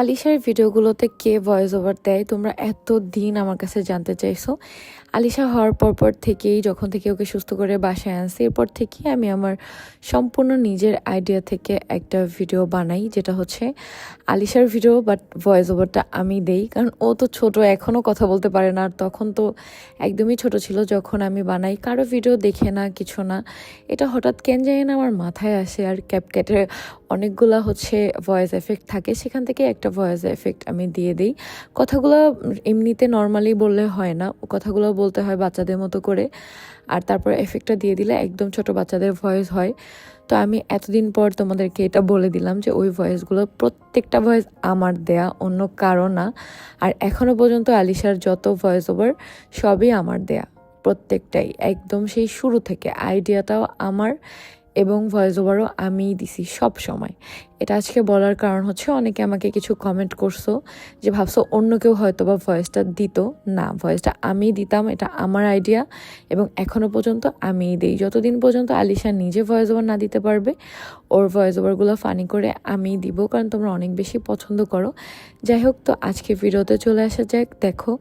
আলিশার ভিডিওগুলোতে কে voice over দেয়, তোমরা এত দিন আমার কাছে জানতে চাইছো। আলিশা হওয়ার পর পর থেকেই, যখন থেকে ওকে সুস্থ করে বাসায় আনছি, এরপর থেকেই আমি আমার সম্পূর্ণ নিজের আইডিয়া থেকে একটা ভিডিও বানাই, যেটা হচ্ছে আলিশার ভিডিও বাট ভয়েস ওভারটা আমি দেই। কারণ ও তো ছোট এখনও কথা বলতে পারে না, আর তখন তো একদমই ছোট ছিল যখন আমি বানাই। কারও ভিডিও দেখে না, কিছু না। এটা হঠাৎ কেন জানি না আমার মাথায় আসে, আর ক্যাপক্যাটের অনেকগুলা হচ্ছে ভয়েস এফেক্ট থাকে, সেখান থেকে একটা ভয়েস এফেক্ট আমি দিয়ে দিই। কথাগুলো এমনিতে নর্মালি বললে হয় না, কথাগুলো বলতে হয় বাচ্চাদের মতো করে, আর তারপর এফেক্টটা দিয়ে দিলে একদম ছোট বাচ্চাদের ভয়েস হয়। তো আমি এতদিন পর তোমাদেরকে এটা বলে দিলাম যে ওই ভয়েসগুলো প্রত্যেকটা ভয়েস আমার দেয়া, অন্য কারও না। আর এখনও পর্যন্ত আলিশার যত ভয়েস ওভার সবই আমার দেয়া, প্রত্যেকটাই। একদম সেই শুরু থেকে আইডিয়াটাও আমার এবং ভয়েস ওভারও আমি দিছি সব সময়। এটা আজকে বলার কারণ হচ্ছে অনেকে আমাকে কিছু কমেন্ট করছ যে ভাবছ অন্য কেউ হয়তো বা ভয়েসটা দিত। না ভয়েসটা আমি দিতাম, এটা আমার আইডিয়া এবং এখনও পর্যন্ত আমিই দিই। যতদিন পর্যন্ত আলিশা নিজে ভয়েস ওভার না দিতে পারবে, ওর ভয়েস ওভারগুলো ফানি করে আমিই দিব, কারণ তোমরা অনেক বেশি পছন্দ করো। যাই হোক, তো আজকে ভিডিওতে চলে আসা যাক। দেখো,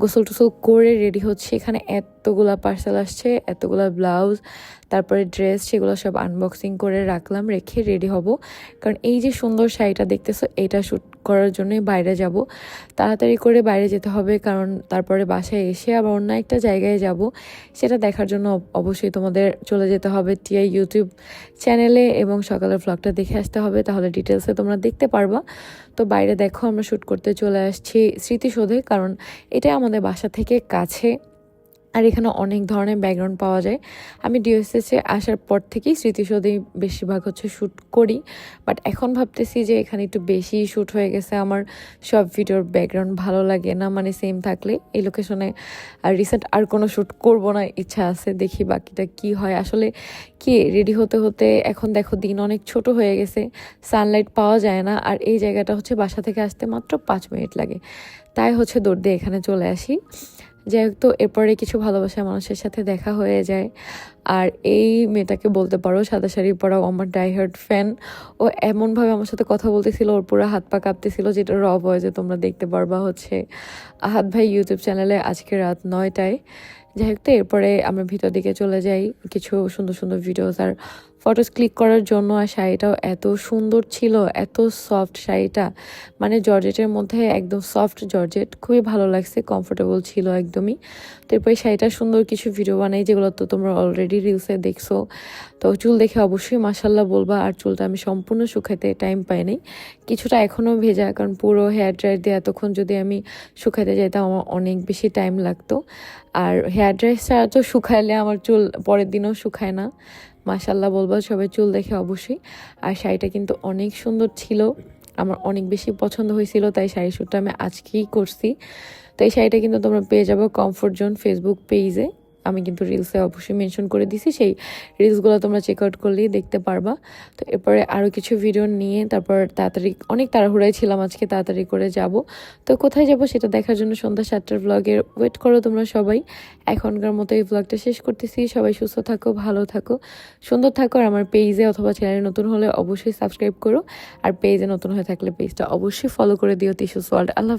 গোসল টোসল করে রেডি হচ্ছে। এখানে এতগুলা পার্সেল আসছে, এতগুলা ব্লাউজ তারপরে ড্রেস সেগুলো সব আনবক্সিং করে রাখলাম, রেখে রেডি হব। কারণ এই যে সুন্দর শাড়িটা দেখতেছো, এটা শ্যুট করার জন্যই বাইরে যাব। তাড়াতাড়ি করে বাইরে যেতে হবে, কারণ তারপরে বাসায় এসে আবার অন্য একটা জায়গায় যাব। সেটা দেখার জন্য অব- অবশ্যই তোমাদের চলে যেতে হবে টিআই ইউটিউব চ্যানেলে, এবং সকালের ব্লগটা দেখে আসতে হবে, তাহলে ডিটেলসে তোমরা দেখতে পারবা। তো বাইরে দেখো, আমরা শ্যুট করতে চলে আসছি স্মৃতিসৌধে, কারণ এটা আমাদের বাসা থেকে কাছে। আর এখানে অনেক ধরনের ব্যাকগ্রাউন্ড পাওয়া যায়। আমি ডিওএসএসে আসার পর থেকেই স্মৃতিসৌধেই বেশিরভাগ হচ্ছে শ্যুট করি। বাট এখন ভাবতেছি যে এখানে একটু বেশি শ্যুট হয়ে গেছে। আমার সব ভিডিওর ব্যাকগ্রাউন্ড ভালো লাগে না মানে সেম থাকলে। এই লোকেশনে আর রিসেন্ট আর কোনো শ্যুট করব না, ইচ্ছা আছে। দেখি বাকিটা কি হয়। আসলে কি রেডি হতে হতে এখন দেখো দিন অনেক ছোট হয়ে গেছে। সানলাইট পাওয়া যায় না। আর এই জায়গাটা হচ্ছে বাসা থেকে আসতে মাত্র পাঁচ মিনিট লাগে। তাই হচ্ছে দৌড় দিয়ে এখানে চলে আসি। যাই হোক তো এরপরে কিছু ভালোবাসা মানুষের সাথে দেখা হয়ে যায়। আর এই মেয়েটাকে বলতে পারো সাদা শাড়ি পরাও আমার ডাইহার্ড ফ্যান ও এমনভাবে আমার সাথে কথা বলতেছিল, ওর পুরো হাত পা কাঁপতেছিল, যেটা রব র ভয়েসে তোমরা দেখতে পারবা হচ্ছে। আহাত ভাই ইউটিউব চ্যানেলে আজকে রাত নয়টায়। যাই হোক তো এরপরে আমরা ভিতর দিকে চলে যাই। কিছু সুন্দর সুন্দর ভিডিওস আর ফটোস ক্লিক করার জন্য আর শাড়িটাও এত সুন্দর ছিল, এত সফট শাড়িটা। মানে জর্জেটের মধ্যে একদম সফট জর্জেট, খুবই ভালো লাগছে কমফোর্টেবল ছিল একদমই। তো এরপরে শাড়িটা সুন্দর কিছু ভিডিও বানাই, যেগুলো তো তোমরা অলরেডি রিলসে দেখছ। তো চুল দেখে অবশ্যই মাসাল্লাহ বলবা, আর চুলটা আমি সম্পূর্ণ শুকাইতে টাইম পাইনি কিছুটা এখনও ভেজা, কারণ পুরো হেয়ার ড্রায়ার দিয়ে এতক্ষণ যদি আমি শুকাইতে যেতাম আমার অনেক বেশি টাইম লাগতো। আর হেয়ার ড্রায়ার ছাড়া তো শুকাইলে আমার চুল পরের দিনও শুকায় না। মাসাল্লাহ বলব সবাই চুল দেখে অবশ্যই। আর শাড়িটা কিন্তু অনেক সুন্দর ছিল। আমার অনেক বেশি পছন্দ হয়েছিল, তাই শাড়ি শ্যুটটা আমি আজকেই করছি। তো এই শাড়িটা কিন্তু তোমরা পেয়ে যাব কমফোর্ট জোন ফেসবুক পেজে আমি কিন্তু রিলসে অবশ্যই মেনশন করে দিছি সেই রিলসগুলো তোমরা চেক আউট করলেই দেখতে পারবা। তো এরপরে আরও কিছু ভিডিও নিয়ে তারপর তাড়াতাড়ি, অনেক তাড়াহুড়াই ছিলাম আজকে, তাড়াতাড়ি করে যাব। তো কোথায় যাব সেটা দেখার জন্য সন্ধ্যা সাতটার ব্লগের ওয়েট করো তোমরা সবাই। এখনকার মতো এই ব্লগটা শেষ করতেছি, সবাই সুস্থ থাকো, ভালো থাকো, সুন্দর থাকো, আর আমার পেজে অথবা চ্যানেলে নতুন হলে অবশ্যই সাবস্ক্রাইব করো। আর পেজে নতুন হয়ে থাকলে পেজটা অবশ্যই ফলো করে দিও তিসুস ওয়ার্ল্ড আল্লাহ।